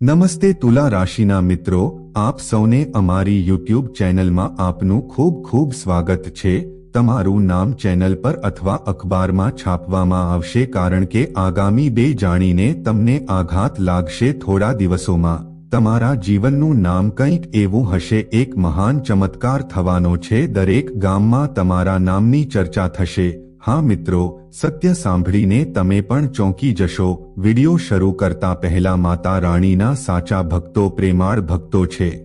નમસ્તે તુલા રાશિના મિત્રો, આપ સૌને અમારી યુટ્યુબ ચેનલમાં આપનું ખૂબ ખૂબ સ્વાગત છે. તમારું નામ ચેનલ પર અથવા અખબારમાં છાપવામાં આવશે કારણ કે આગામી બે જાણીને તમને આઘાત લાગશે થોડા દિવસોમાં. તમારા જીવનનું નામ કંઈક એવું હશે, એક મહાન ચમત્કાર થવાનો છે. દરેક ગામમાં તમારા નામની ચર્ચા થશે. હા મિત્રો, સત્ય સાંભળીને તમે પણ ચોંકી જશો. વિડિયો શરૂ કરતા પહેલા માતા રાણીના સાચા ભક્તો પ્રેમાળ ભક્તો છે.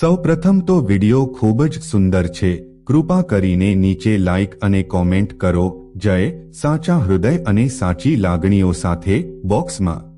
સૌપ્રથમ તો વિડિયો ખૂબ જ સુંદર છે. કૃપા કરીને નીચે લાઇક અને કોમેન્ટ કરો. જય સાચા હૃદય અને સાચી લાગણીઓ સાથે બોક્સમાં.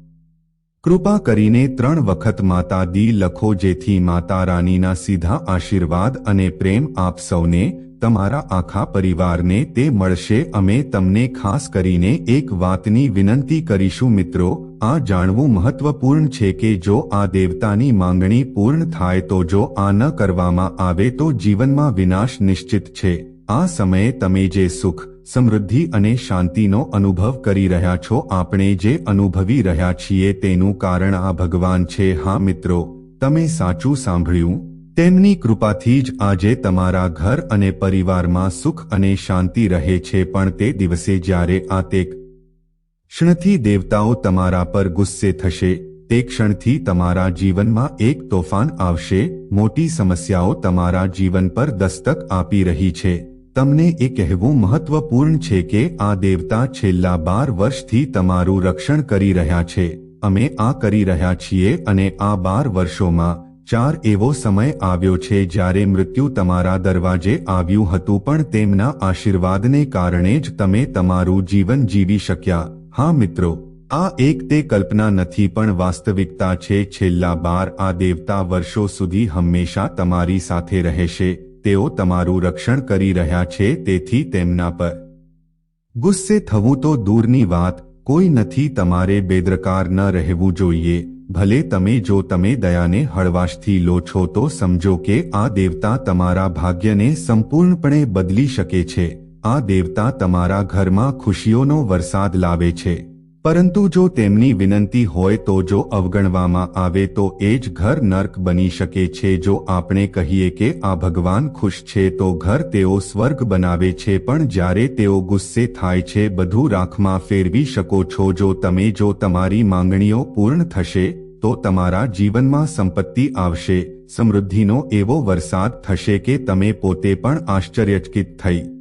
કૃપા કરીને ત્રણ વખત માતા દી લખો જેથી માતા રાણીના સીધા આશીર્વાદ અને પ્રેમ આપ સૌને, તમારા આખા પરિવારને તે મળશે. અમે તમને ખાસ કરીને એક વાતની વિનંતી કરીશું મિત્રો, આ જાણવું મહત્વપૂર્ણ છે કે જો આ દેવતાની માંગણી પૂર્ણ થાય તો જો આ ન કરવામાં આવે તો જીવનમાં વિનાશ નિશ્ચિત છે. આ સમયે તમે જે સુખ સમૃદ્ધિ અને શાંતિનો અનુભવ કરી રહ્યા છો આપણે જે અનુભવી રહ્યા છીએ તેનું કારણ આ ભગવાન છે. હા મિત્રો, તમે સાચું સાંભળ્યું? તેમની કૃપાથી જ આજે તમારા ઘર અને પરિવારમાં સુખ અને શાંતિ રહે છે પણ તે દિવસે જ્યારે આ તે ક્ષણથી દેવતાઓ તમારા પર ગુસ્સે થશે, તે ક્ષણથી તમારા જીવનમાં એક તોફાન આવશે, મોટી સમસ્યાઓ તમારા જીવન પર દસ્તક આપી રહી છે. તમને એ કહેવું મહત્વપૂર્ણ છે કે આ દેવતા છેલ્લા બાર વર્ષથી તમારું રક્ષણ કરી રહ્યા છે. અમે આ કરી રહ્યા છીએ અને આ બાર વર્ષોમાં ચાર એવો સમય આવ્યો છે જ્યારે મૃત્યુ તમારા દરવાજે આવ્યું હતું પણ તેમના આશીર્વાદને કારણે જ તમે તમારું જીવન જીવી શક્યા. હા મિત્રો, આ એક તે કલ્પના નથી પણ વાસ્તવિકતા છે છેલ્લા બાર આ દેવતા વર્ષો સુધી હંમેશા તમારી સાથે રહેશે. તેઓ તમારું રક્ષણ કરી રહ્યા છે, તેથી તેમના પર ગુસ્સે થવું તો દૂરની વાત, કોઈ નથી તમારે બેદરકાર ન રહેવું જોઈએ, ભલે તમે જો તમે દયાને હળવાશથી લો છો તો સમજો કે આ દેવતા તમારા ભાગ્યને સંપૂર્ણપણે બદલી શકે છે, આ દેવતા તમારા ઘરમાં ખુશીઓનો વરસાદ લાવે છે. પરંતુ જો તેમની વિનંતી હોય તો જો અવગણવામાં આવે તો એ જ ઘર નર્ક બની શકે છે. જો આપણે કહીએ કે આ ભગવાન ખુશ છે તો ઘર તેઓ સ્વર્ગ બનાવે છે, પણ જ્યારે તેઓ ગુસ્સે થાય છે, બધું રાખમાં ફેરવી શકો છો. જો તમે, જો તમારી માંગણીઓ પૂર્ણ થશે, તો તમારા જીવનમાં સંપત્તિ આવશે. સમૃદ્ધિનો એવો વરસાદ થશે કે તમે પોતે પણ આશ્ચર્યચકિત થઈ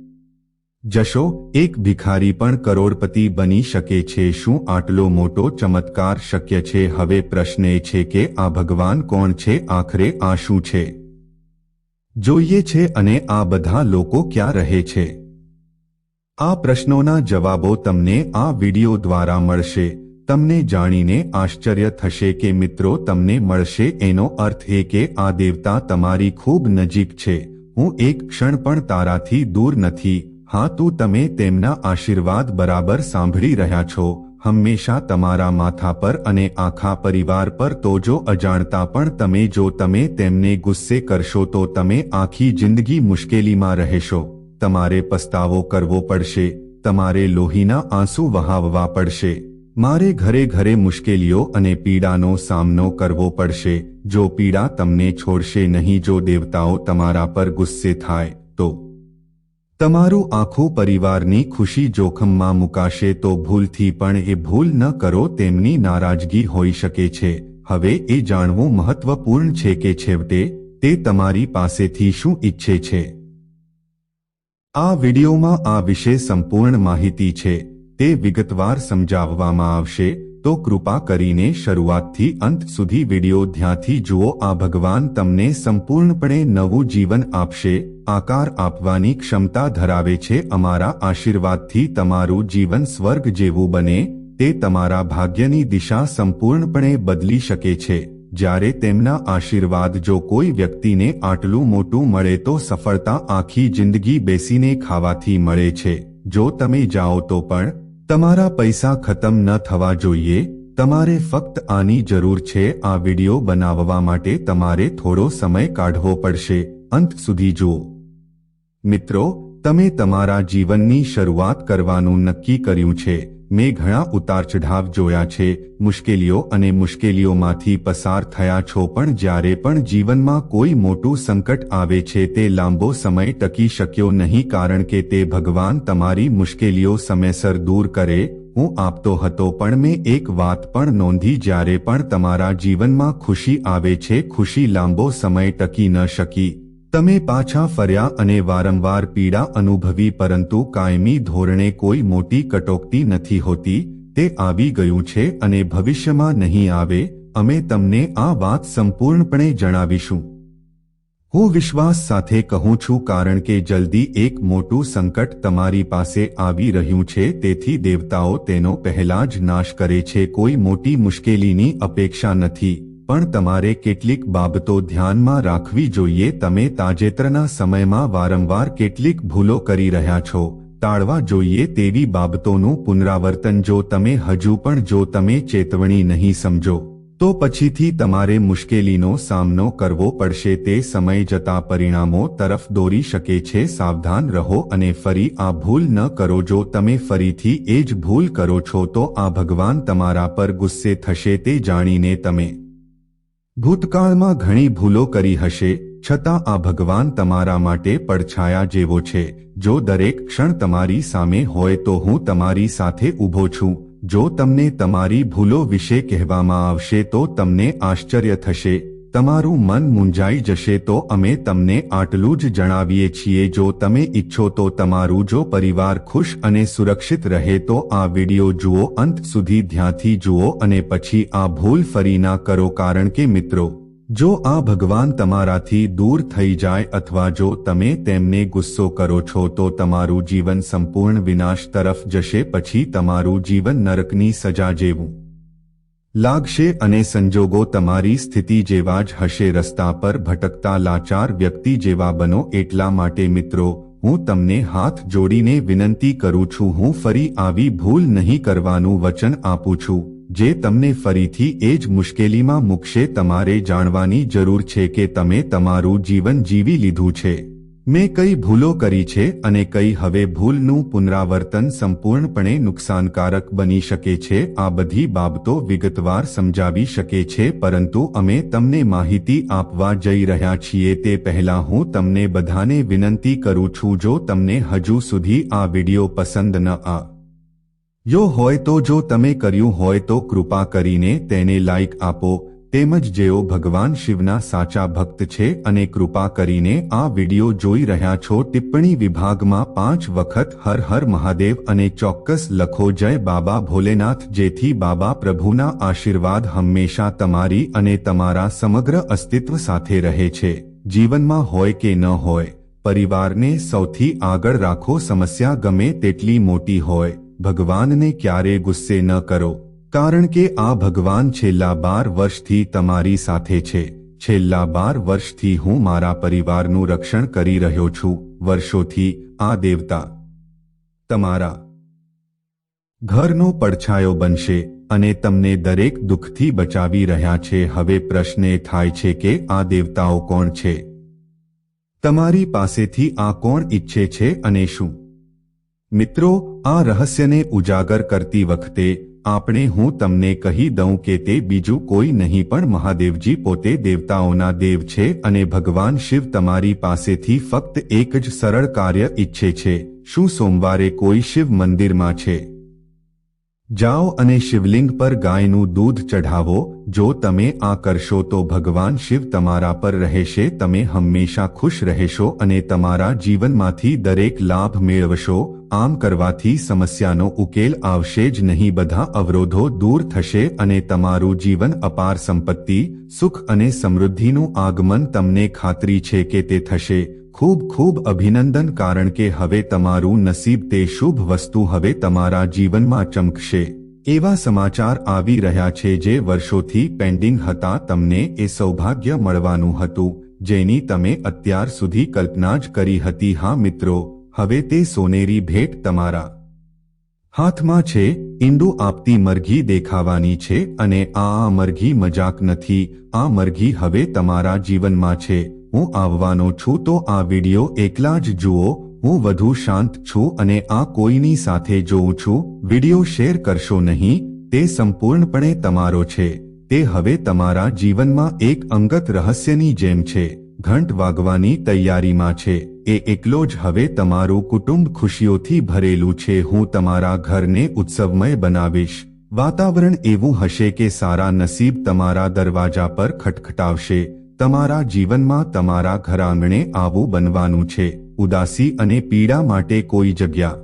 જશો, એક ભિખારી પણ કરોડપતિ બની શકે છે. શું આટલો મોટો ચમત્કાર શક્ય છે? હવે પ્રશ્ન એ છે કે આ ભગવાન કોણ છે? આખરે આ શું છે? જોઈએ છે અને આ બધા લોકો ક્યાં રહે છે? આ પ્રશ્નોના જવાબો તમને આ વિડિયો દ્વારા મળશે. તમને જાણીને આશ્ચર્ય થશે કે મિત્રો, તમને મળશે એનો અર્થ એ કે આ દેવતા તમારી ખૂબ નજીક છે. હું એક ક્ષણ પણ તારાથી દૂર નથી. હા, તો તમે તેમના આશીર્વાદ બરાબર સાંભળી રહ્યા છો. હંમેશા તમારા માથા પર અને આખા પરિવાર પર તો જો અજાણતા પણ તમે જો તમે તેમને ગુસ્સે કરશો તો તમે આખી જિંદગી મુશ્કેલીમાં રહેશો. તમારે પસ્તાવો કરવો પડશે. તમારે લોહીના આંસુ વહાવવા પડશે. મારે ઘરે ઘરે મુશ્કેલીઓ અને પીડાનો સામનો કરવો પડશે. જો પીડા તમને છોડશે નહીં, જો દેવતાઓ તમારા પર ગુસ્સે થાય, તો તમારું આખું પરિવારની ખુશી જોખમમાં મુકાશે તો ભૂલથી પણ એ ભૂલ ન કરો તેમની નારાજગી હોઈ શકે છે. હવે એ જાણવું મહત્વપૂર્ણ છે કે છેવટે તે તમારી પાસેથી શું ઈચ્છે છે. આ વિડિયોમાં આ વિશે સંપૂર્ણ માહિતી છે. તે વિગતવાર સમજાવવામાં આવશે. તો કૃપા કરીને શરૂઆતથી અંત સુધી વિડિયો ધ્યાનથી જુઓ. આ ભગવાન તમને સંપૂર્ણપણે નવું જીવન આપશે, આકાર આપવાની ક્ષમતા ધરાવે છે. અમારા આશીર્વાદથી તમારું જીવન સ્વર્ગ જેવું બને, તે તમારા ભાગ્યની દિશા સંપૂર્ણપણે બદલી શકે છે. જ્યારે તેમના આશીર્વાદ જો કોઈ વ્યક્તિને આટલું મોટું મળે તો સફળતા આખી જિંદગી બેસીને ખાવાથી મળે છે. જો તમે જાઓ તો પણ તમારા પૈસા ખતમ ન થવા જોઈએ, તમારે ફક્ત આની જરૂર છે આ વિડિયો બનાવવા માટે તમારે થોડો સમય કાઢવો પડશે. અંત સુધી જુઓ. મિત્રો, તમે તમારા જીવનની શરૂઆત કરવાનું નક્કી કર્યું છે. મેં ઘણા ઉતાર ચઢાવ જોયા છે, મુશ્કેલીઓ અને મુશ્કેલીઓમાંથી પસાર થયા છો પણ જ્યારે પણ જીવનમાં કોઈ મોટું સંકટ આવે છે તે લાંબો સમય ટકી શક્યો નહીં કારણ કે તે ભગવાન તમારી મુશ્કેલીઓ સમયસર દૂર કરે, હું આપતો હતો પણ મેં એક વાત પણ નોંધી જ્યારે પણ તમારા જીવનમાં ખુશી આવે છે, ખુશી લાંબો સમય ટકી ન શકી. તમે પાછા ફર્યા અને વારંવાર પીડા અનુભવી પરંતુ કાયમી ધોરણે કોઈ મોટી કટોકટી નથી હોતી, તે આવી ગયું છે અને ભવિષ્યમાં નહીં આવે, અમે તમને આ વાત સંપૂર્ણપણે જણાવીશું. હું વિશ્વાસ સાથે કહું છું કારણ કે જલ્દી એક મોટું સંકટ તમારી પાસે આવી રહ્યું છે, તેથી દેવતાઓ તેનો પહેલા જ નાશ કરે છે, કોઈ મોટી મુશ્કેલીની અપેક્ષા નથી. પણ તમારે કેટલીક બાબતો ધ્યાનમાં રાખવી જોઈએ. તમે તાજેતરના સમયમાં વારંવાર કેટલીક ભૂલો કરી રહ્યા છો. ટાળવા જોઈએ તેવી બાબતોનું પુનરાવર્તન જો તમે હજુ પણ જો તમે ચેતવણી નહીં સમજો, તો પછીથી તમારે મુશ્કેલીનો સામનો કરવો પડશે. તે સમય જતા પરિણામો તરફ દોરી શકે છે. સાવધાન રહો અને ફરી આ ભૂલ ન કરો. જો તમે ફરીથી એ જ ભૂલ કરો છો, તો આ ભગવાન તમારા પર ગુસ્સે થશે. તે જાણીને તમે ભૂતકાળમાં ઘણી ભૂલો કરી હશે, છતાં આ ભગવાન તમારા માટે પડછાયા જેવો છે. જો દરેક ક્ષણ તમારી સામે હોય તો હું તમારી સાથે ઊભો છું. જો તમને તમારી ભૂલો વિશે કહેવામાં આવશે તો તમને આશ્ચર્ય થશે. તમારું મન મૂંઝાઈ જશે તો અમે તમને આટલું જ જણાવીએ છીએ. જો તમે ઈચ્છો તો તમારું જો પરિવાર ખુશ અને સુરક્ષિત રહે તો આ વિડિયો જુઓ, અંત સુધી ધ્યાનથી જુઓ અને પછી આ ભૂલ ફરી ના કરો. કારણ કે મિત્રો, જો આ ભગવાન તમારાથી દૂર થઈ જાય અથવા જો તમે તેમને ગુસ્સો કરો છો તો તમારું જીવન સંપૂર્ણ વિનાશ તરફ જશે. પછી તમારું જીવન નરકની સજા જેવું. લાગશે અને સંજોગો તમારી સ્થિતિ જેવા જ હશે. રસ્તા પર ભટકતા લાચાર વ્યક્તિ જેવા બનો એટલા માટે મિત્રો, હું તમને હાથ જોડીને વિનંતી કરું છું, હું ફરી આવી ભૂલ નહીં કરવાનું વચન આપું છું. જે તમને ફરીથી એ જ મુશ્કેલીમાં મૂકશે. તમારે જાણવાની જરૂર છે કે તમે તમારું જીવન જીવી લીધું છે. મેં કઈ ભૂલો કરી છે અને કઈ હવે ભૂલનું પુનરાવર્તન સંપૂર્ણપણે નુકસાનકારક બની શકે છે, આ બધી બાબતો વિગતવાર સમજાવી શકે છે, પરંતુ અમે તમને માહિતી આપવા જઈ રહ્યા છીએ તે પહેલા હું તમને બધાને વિનંતી કરું છું જો તમને હજુ સુધી આ વિડિયો પસંદ ન આ યો હોય તો જો તમે કર્યું હોય તો કૃપા કરીને તેને લાઇક આપો તેમજ જેઓ ભગવાન શિવના સાચા ભક્ત છે અને કૃપા કરીને આ વિડિયો જોઈ રહ્યા છો, ટિપ્પણી વિભાગમાં પાંચ વખત હર હર મહાદેવ અને ચોક્કસ લખો જય બાબા ભોલેનાથ, જેથી બાબા પ્રભુના આશીર્વાદ હંમેશા તમારી અને તમારા સમગ્ર અસ્તિત્વ સાથે રહે છે. જીવનમાં હોય કે ન હોય, પરિવારને સૌથી આગળ રાખો, સમસ્યા ગમે તેટલી મોટી હોય, ભગવાનને ક્યારે ગુસ્સે ન કરો. કારણ કે આ ભગવાન છેલ્લા બાર વર્ષથી તમારી સાથે છે. છેલ્લા બાર વર્ષથી હું મારા પરિવારનું રક્ષણ કરી રહ્યો છું. વર્ષોથી આ દેવતા તમારા ઘરનો પડછાયો બનશે અને તમને દરેક દુઃખથી બચાવી રહ્યા છે. હવે પ્રશ્ન એ થાય છે કે આ દેવતાઓ કોણ છે? તમારી પાસેથી આ કોણ ઈચ્છે છે અને શું? મિત્રો, આ રહસ્યને ઉજાગર કરતી વખતે આપણે હું તમને કહી દઉં કે તે બીજું કોઈ નહીં, પણ મહાદેવજી પોતે દેવતાઓના દેવ છે અને ભગવાન શિવ તમારી પાસેથી ફક્ત એક જ સરળ કાર્ય ઈચ્છે છે. શું સોમવારે કોઈ શિવ મંદિરમાં છે? જાઓ અને શિવલિંગ પર ગાયનું દૂધ ચઢાવો. જો તમે આ કરશો તો ભગવાન શિવ તમારા પર રહેશે. તમે હંમેશા ખુશ રહેશો અને તમારા જીવનમાંથી દરેક લાભ મેળવશો. આમ કરવાથી સમસ્યાનો ઉકેલ આવશે જ નહીં. બધા અવરોધો દૂર થશે અને તમારું જીવન અપાર સંપત્તિ, સુખ અને સમૃદ્ધિનું આગમન તમને ખાતરી છે કે તે થશે. ખૂબ ખૂબ અભિનંદન કારણ કે હવે તમારું નસીબ તે શુભ વસ્તુ હવે તમારા જીવનમાં ચમકશે. એવા સમાચાર આવી રહ્યા છે જે વર્ષોથી પેન્ડિંગ હતા તમને એ સૌભાગ્ય મળવાનું હતું, જેની તમે અત્યાર સુધી કલ્પના જ કરી હતી, હા મિત્રો, હવે તે સોનેરી ભેટ તમારા હાથમાં છે, ઈંડું આપતી મરઘી દેખાવાની છે અને આ મરઘી મજાક નથી, આ મરઘી હવે તમારા જીવનમાં છે. હું આવવાનો છું તો આ વિડિયો એકલા જ જુઓ, હું વધુ શાંત છું અને આ કોઈની સાથે જોઉં છું. વિડિયો શેર કરશો નહીં, તે સંપૂર્ણપણે તમારો છે. તે હવે તમારા જીવનમાં એક અંગત રહસ્યની જેમ છે. ઘંટ વાગવાની તૈયારીમાં છે. એ એકલો જ હવે તમારું કુટુંબ ખુશીઓથી ભરેલું છે. હું તમારા ઘરને ઉત્સવમય બનાવીશ. વાતાવરણ એવું હશે કે સારા નસીબ તમારા દરવાજા પર ખટખટાવશે. તમારા જીવનમાં તમારા ઘરાંગણે આવું બનવાનું છે, ઉદાસી અને પીડા માટે કોઈ જગ્યા.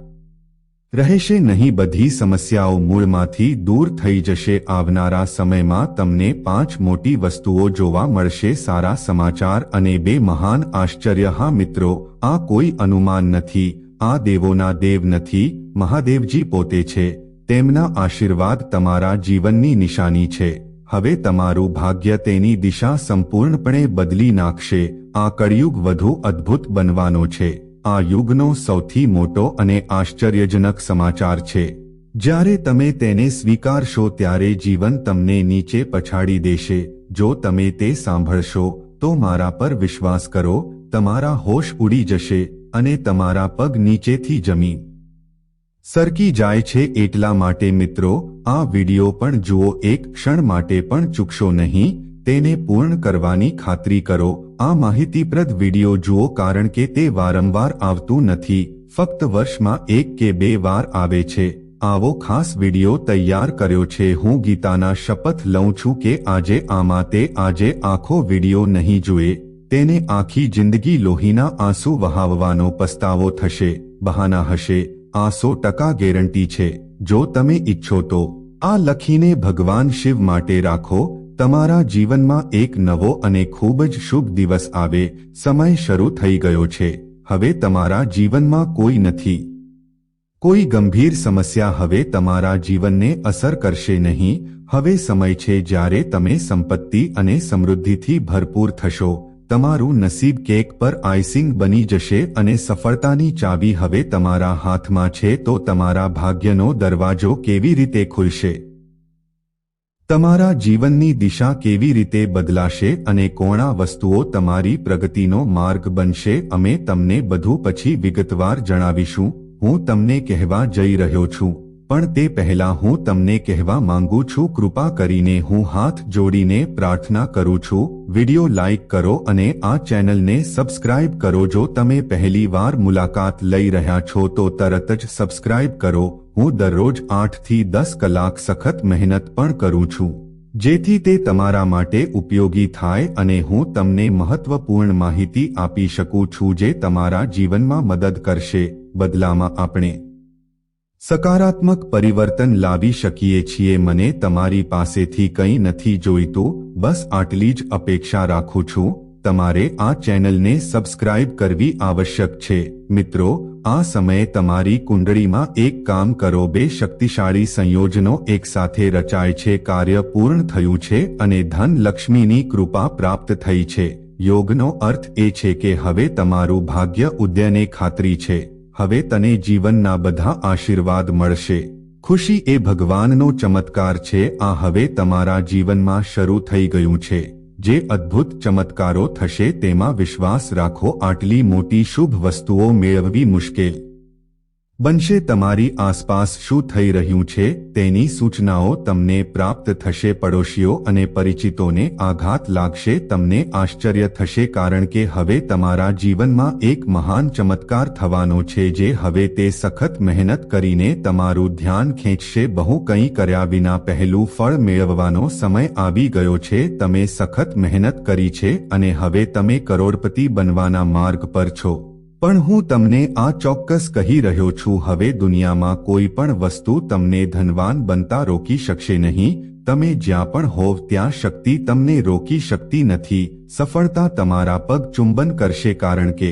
રહેશે નહીં બધી સમસ્યાઓ મૂળમાંથી દૂર થઈ જશે, આવનારા સમયમાં તમને પાંચ મોટી વસ્તુઓ જોવા મળશે, સારા સમાચાર અને બે મહાન આશ્ચર્ય. હા મિત્રો, આ કોઈ અનુમાન નથી, આ દેવોના દેવ નથી, મહાદેવજી પોતે છે, તેમના આશીર્વાદ તમારા જીવનની નિશાની છે. હવે તમારું ભાગ્ય તેની દિશા સંપૂર્ણપણે બદલી નાખશે. આ કળિયુગ વધુ અદ્ભુત બનવાનો છે. આ યુગનો સૌથી મોટો અને આશ્ચર્યજનક સમાચાર છે. જ્યારે તમે તેને સ્વીકારશો ત્યારે જીવન તમને નીચે પછાડી દેશે. જો તમે તે સાંભળશો, તો મારા પર વિશ્વાસ કરો, તમારા હોશ ઉડી જશે અને તમારા પગ નીચેથી જમીન સરકી જાય છે એટલા માટે મિત્રો, આ વિડિયો પણ જુઓ, એક ક્ષણ માટે પણ ચૂકશો નહીં, તેને પૂર્ણ કરવાની ખાતરી કરો. આ માહિતીપ્રદ વિડિયો જુઓ કારણ કે તે વારંવાર આવતું નથી, ફક્ત વર્ષમાં એક કે બે વાર આવે છે. આવો ખાસ વિડિયો તૈયાર કર્યો છે. હું ગીતાના શપથ લઉં છું કે આજે આમાં તે આજે આખો વિડિયો નહીં જુએ, તેને આખી જિંદગી લોહીના આંસુ વહાવવાનો પસ્તાવો થશે, બહાના હશે. આ સો ટકા ગેરંટી છે. જો તમે ઈચ્છો તો આ લખીને ભગવાન શિવ માટે રાખો, તમારા જીવનમાં એક નવો અને ખૂબ જ શુભ દિવસ આવે. સમય શરૂ થઈ ગયો છે. હવે તમારા જીવનમાં કોઈ નથી. કોઈ ગંભીર સમસ્યા હવે તમારા જીવનને અસર કરશે નહીં. હવે સમય છે જ્યારે તમે સંપત્તિ અને સમૃદ્ધિથી ભરપૂર થશો. તમારું નસીબ કેક પર આઈસિંગ બની જશે અને સફળતાની ચાવી હવે તમારા હાથમાં છે તો તમારા ભાગ્યનો દરવાજો કેવી રીતે ખુલશે? તમારા જીવનની દિશા કેવી રીતે બદલાશે અને કોણા વસ્તુઓ તમારી પ્રગતિનો માર્ગ બનશે અમે તમને બધું પછી વિગતવાર જણાવીશું. હું તમને કહેવા જઈ રહ્યો છું. પણ તે પહેલા હું તમને કહેવા માંગુ છું, કૃપા કરીને હું હાથ જોડીને પ્રાર્થના કરું છું. વિડિયો લાઇક કરો અને આ ચેનલને સબસ્ક્રાઇબ કરો. જો તમે પહેલી વાર મુલાકાત લઈ રહ્યા છો, તો તરત જ સબસ્ક્રાઇબ કરો. હું દરરોજ આઠથી દસ કલાક સખત મહેનત પણ કરું છું. જેથી તે તમારા માટે ઉપયોગી થાય અને હું તમને મહત્વપૂર્ણ માહિતી આપી શકું છું જે તમારા જીવનમાં મદદ કરશે. બદલામાં આપણે સકારાત્મક પરિવર્તન લાવી શકીએ છીએ. મને તમારી પાસેથી કંઈ નથી જોઈતું. બસ આટલી જ અપેક્ષા રાખું છું. તમારે આ ચેનલને સબસ્ક્રાઇબ કરવી આવશ્યક છે. મિત્રો, આ સમયે તમારી કુંડળીમાં એક કામ કરો. બે શક્તિશાળી સંયોજનો એકસાથે રચાય છે. કાર્ય પૂર્ણ થયું છે અને ધન લક્ષ્મીની કૃપા પ્રાપ્ત થઈ છે. યોગનો અર્થ એ છે કે હવે તમારું ભાગ્ય ઉદયને ખાતરી છે. હવે તને જીવનના બધા આશીર્વાદ મળશે. ખુશી એ ભગવાનનો ચમત્કાર છે. આ હવે તમારા જીવનમાં શરૂ થઈ ગયું છે. જે અદ્ભુત ચમત્કારો થશે તેમાં વિશ્વાસ રાખો. આટલી મોટી શુભ વસ્તુઓ મેળવવી મુશ્કેલ. બનશે તમારી આસપાસ શું થઈ રહ્યું છે તેની સૂચનાઓ તમને પ્રાપ્ત થશે પડોશીઓ અને પરિચિતોને આઘાત લાગશે તમને આશ્ચર્ય થશે કારણ કે હવે તમારા જીવનમાં એક મહાન ચમત્કાર થવાનો છે જે હવે તે સખત મહેનત કરીને તમારું ધ્યાન ખેંચશે. બહુ કંઈ કર્યા વિના પહેલું ફળ મેળવવાનો સમય આવી ગયો છે. તમે સખત મહેનત કરી છે અને હવે તમે કરોડપતિ બનવાના માર્ગ પર છો. પણ હું તમને આ ચોક્કસ કહી રહ્યો છું, હવે દુનિયામાં કોઈ પણ વસ્તુ તમને ધનવાન બનતા રોકી શકશે નહીં. તમે જ્યાં પણ હોવ, ત્યાં શક્તિ તમને રોકી શકતી નથી. સફળતા તમારા પગ ચુંબન કરશે કારણ કે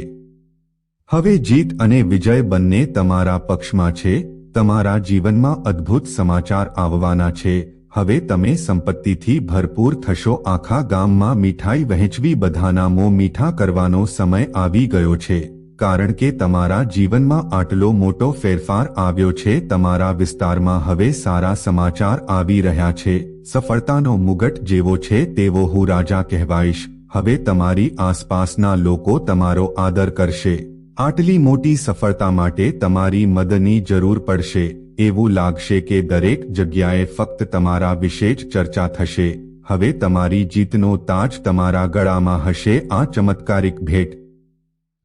હવે જીત અને વિજય બંને તમારા પક્ષમાં છે. તમારા જીવનમાં અદ્ભુત સમાચાર આવવાના છે. હવે તમે સંપત્તિથી ભરપૂર થશો. આખા ગામમાં મીઠાઈ વહેંચવી, બધાના મોં મીઠા કરવાનો સમય આવી ગયો છે. કારણ કે તમારા જીવનમાં આટલો મોટો ફેરફાર આવ્યો છે, તમારા વિસ્તારમાં હવે સારા સમાચાર આવી રહ્યા છે, સફળતાનો મુગટ જેવો છે તેવો હું રાજા કહેવાઈશ. હવે તમારી આસપાસના લોકો તમારો આદર કરશે. આટલી મોટી સફળતા માટે તમારી મદદની જરૂર પડશે. એવું લાગશે કે દરેક જગ્યાએ ફક્ત તમારા વિશે જ ચર્ચા થશે. હવે તમારી જીતનો તાજ તમારા ગળામાં હશે, આ ચમત્કારિક ભેટ.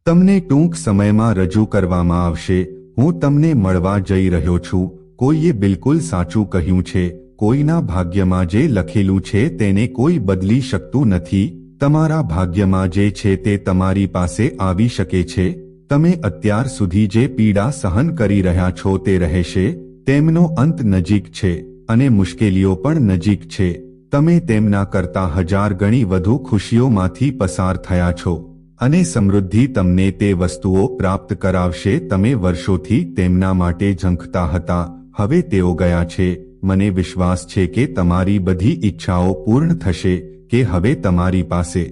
તમને ટૂંક સમયમાં રજૂ કરવામાં આવશે, હું તમને મળવા જઈ રહ્યો છું, કોઈએ બિલકુલ સાચું કહ્યું છે, કોઈના ભાગ્યમાં જે લખેલું છે તેને કોઈ બદલી શકતું નથી, તમારા ભાગ્યમાં જે છે તે તમારી પાસે આવી શકે છે, તમે અત્યાર સુધી જે પીડા સહન કરી રહ્યા છો તે રહેશે, તેમનો અંત નજીક છે, અને મુશ્કેલીઓ પણ નજીક છે, તમે તેમના કરતા હજાર ગણી વધુ ખુશીઓમાંથી પસાર થયા છો. અને સમૃદ્ધિ તમને તે વસ્તુઓ પ્રાપ્ત કરાવશે તમે વર્ષોથી તેમના માટે ઝંખતા હતા. હવે તેઓ ગયા છે. મને વિશ્વાસ છે કે તમારી બધી ઈચ્છાઓ પૂર્ણ થશે, કે હવે તમારી પાસે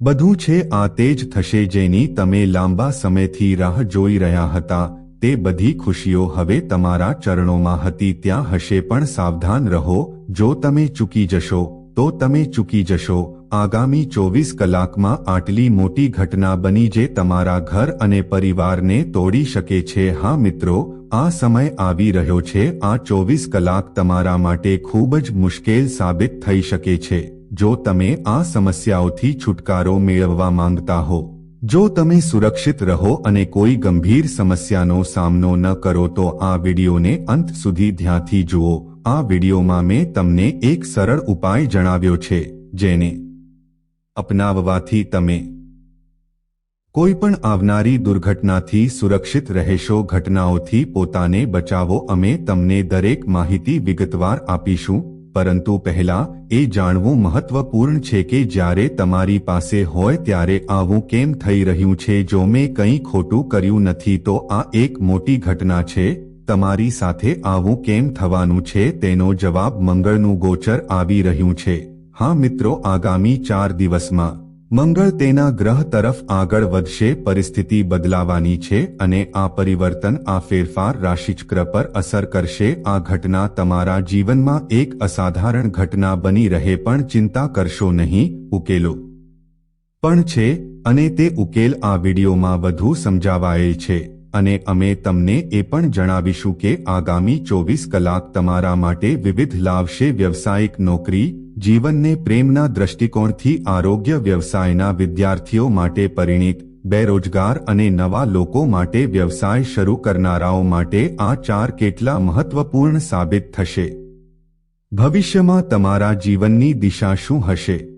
બધું છે. આ તે જ થશે જેની તમે લાંબા સમયથી રાહ જોઈ રહ્યા હતા. તે બધી ખુશીઓ હવે તમારા ચરણોમાં હતી. ત્યાં હશે પણ સાવધાન રહો. જો તમે ચૂકી જશો, તો તમે ચૂકી જશો. આગામી ચોવીસ કલાકમાં આટલી મોટી ઘટના બની જે તમારા ઘર અને પરિવારને તોડી શકે છે. હા મિત્રો, આ સમય આવી રહ્યો છે. આ ચોવીસ કલાક તમારા માટે ખૂબ જ મુશ્કેલ સાબિત થઈ શકે છે. જો તમે આ સમસ્યાઓથી છુટકારો મેળવવા માંગતા હો, જો તમે સુરક્ષિત રહો અને કોઈ ગંભીર સમસ્યાનો સામનો ન કરો, તો આ વિડીયોને અંત સુધી ધ્યાનથી જુઓ. આ વિડીયોમાં મેં તમને એક સરળ ઉપાય જણાવ્યો છે, જેને અપનાવવાથી તમે. કોઈ પણ આવનારી દુર્ઘટનાથી સુરક્ષિત રહેશો, ઘટનાઓથી પોતાને બચાવો. અમે તમને દરેક માહિતી વિગતવાર આપીશું, પરંતુ પહેલા એ જાણવું મહત્વપૂર્ણ છે કે જ્યારે તમારી પાસે હોય ત્યારે આવું કેમ થઈ રહ્યું છે? જો મેં કંઈ ખોટું કર્યું નથી, તો આ એક મોટી ઘટના છે. તમારી સાથે આવું કેમ થવાનું છે? તેનો જવાબ મંગળનું ગોચર આવી રહ્યું છે. હા મિત્રો, આગામી ચાર દિવસમાં મંગળ તેના ગ્રહ તરફ આગળ વધશે, પરિસ્થિતિ બદલાવાની છે અને આ પરિવર્તન, આ ફેરફાર રાશિચક્ર પર અસર કરશે. આ ઘટના તમારા જીવનમાં એક અસાધારણ ઘટના બની રહે પણ ચિંતા કરશો નહીં, ઉકેલો. પણ છે, અને તે ઉકેલ આ વિડીયોમાં વધુ સમજાવાયેલ છે, અને અમે તમને એ પણ જણાવીશું કે આગામી ચોવીસ કલાક તમારા માટે વિવિધ લાવશે વ્યવસાયિક નોકરી જીવનને પ્રેમના દ્રષ્ટિકોણથી આરોગ્ય વ્યવસાયના વિદ્યાર્થીઓ માટે પરિણિત, બેરોજગાર અને નવા લોકો માટે વ્યવસાય શરૂ કરનારાઓ માટે આ ચાર કેટલા મહત્વપૂર્ણ સાબિત થશે? ભવિષ્યમાં તમારા જીવનની દિશા શું હશે?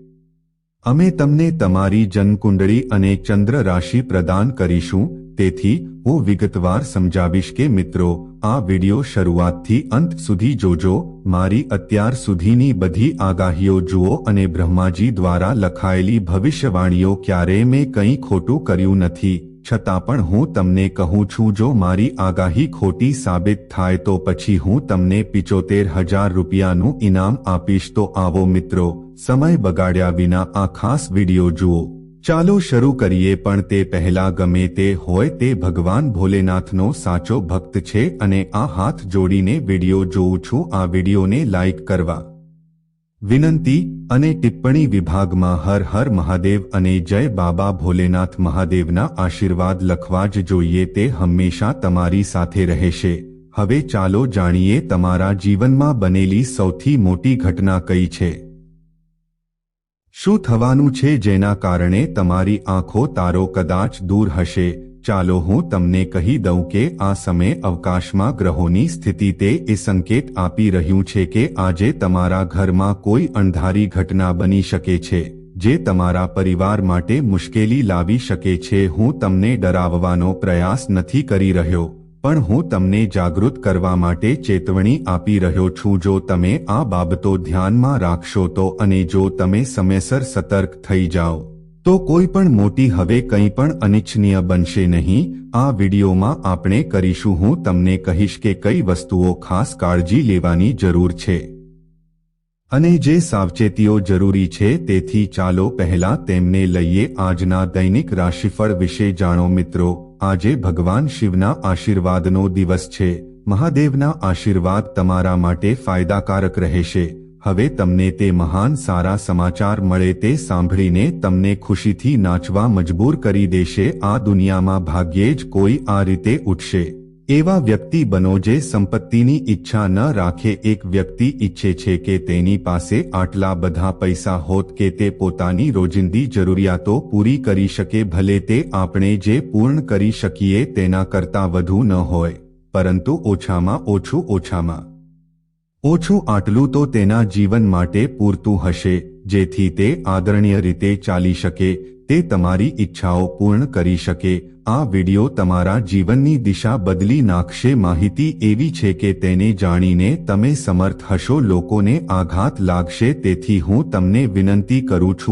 અમે તમને તમારી જન્મકુંડળી અને ચંદ્ર રાશિ પ્રદાન કરીશું તેથી હું વિગતવાર સમજાવીશ કે મિત્રો, આ વિડિયો શરૂઆતથી અંત સુધી જોજો, મારી અત્યાર સુધીની બધી આગાહીઓ જુઓ અને બ્રહ્માજી દ્વારા લખાયેલી ભવિષ્યવાણીઓ ક્યારેય મેં કંઈ ખોટું કર્યું નથી. છતાં પણ હું તમને કહું છું, જો મારી આગાહી ખોટી સાબિત થાય તો પછી હું તમને પિચોતેર હજાર રૂપિયાનું ઇનામ આપીશ. તો આવો મિત્રો, સમય બગાડ્યા વિના આ ખાસ વિડિયો જુઓ. ચાલો શરૂ કરીએ પણ તે પહેલા ગમે તે હોય તે ભગવાન ભોલેનાથનો સાચો ભક્ત છે અને આ હાથ જોડીને વીડિયો જોઉં છું, આ વિડીયોને લાઇક કરવા વિનંતી અને ટિપ્પણી વિભાગમાં હર હર મહાદેવ અને જય બાબા ભોલેનાથ મહાદેવના આશીર્વાદ લખવા જ જોઈએ તે હંમેશા તમારી સાથે રહેશે. હવે ચાલો જાણીએ તમારા જીવનમાં બનેલી સૌથી મોટી ઘટના કઈ છે? શું થવાનું છે જેના કારણે તમારી આંખો તારો કદાચ દૂર હશે? ચાલો હું તમને કહી દઉં કે આ સમય અવકાશમાં ગ્રહોની સ્થિતિ તે એ સંકેત આપી રહ્યું છે કે આજે તમારા ઘરમાં કોઈ અણધારી ઘટના બની શકે છે, જે તમારા પરિવાર માટે મુશ્કેલી લાવી શકે છે. હું તમને ડરાવવાનો પ્રયાસ નથી કરી રહ્યો. પણ હું તમને જાગૃત કરવા માટે ચેતવણી આપી રહ્યો છું, જો તમે આ બાબતો ધ્યાનમાં રાખશો તો અને જો તમે સમયસર સતર્ક થઈ જાઓ, તો કોઈ પણ મોટી હવે કંઈ પણ અનિચ્છનીય બનશે નહીં. આ વિડીયોમાં આપણે કરીશું, હું તમને કહીશ કે કઈ વસ્તુઓ ખાસ કાળજી લેવાની જરૂર છે અને જે સાવચેતીઓ જરૂરી છે તેથી ચાલો પહેલા તેમને લઈએ. આજના દૈનિક રાશિફળ વિશે જાણો મિત્રો. આજે ભગવાન શિવના આશીર્વાદનો દિવસ છે. મહાદેવના આશીર્વાદ તમારા માટે ફાયદાકારક રહેશે. હવે તમને તે મહાન સારા સમાચાર મળે તે સાંભળીને તમને ખુશીથી નાચવા મજબૂર કરી દેશે. આ દુનિયામાં ભાગ્યે જ કોઈ આ રીતે ઉઠશે. એવા વ્યક્તિ બનો જે સંપત્તિની ઈચ્છા ન રાખે. એક વ્યક્તિ ઈચ્છે છે કે તેની પાસે આટલા બધા પૈસા હોત કે તે પોતાની રોજિંદી જરૂરિયાતો પૂરી કરી શકે. ભલે તે આપણે જે પૂર્ણ કરી શકીએ તેના કરતાં વધુ ન હોય, પરંતુ ઓછામાં ઓછું ઓછામાં. ઓછું આટલું તો તેના જીવન માટે પૂરતું હશે, જેથી તે આદરણીય રીતે ચાલી શકે. તે તમારી ઈચ્છાઓ પૂર્ણ કરી શકે. આ વિડિયો તમારા જીવનની દિશા બદલી નાખશે. માહિતી એવી છે કે તેને જાણીને તમે સમર્થ હશો. લોકોને આઘાત લાગશે. તેથી હું તમને વિનંતી કરું છું.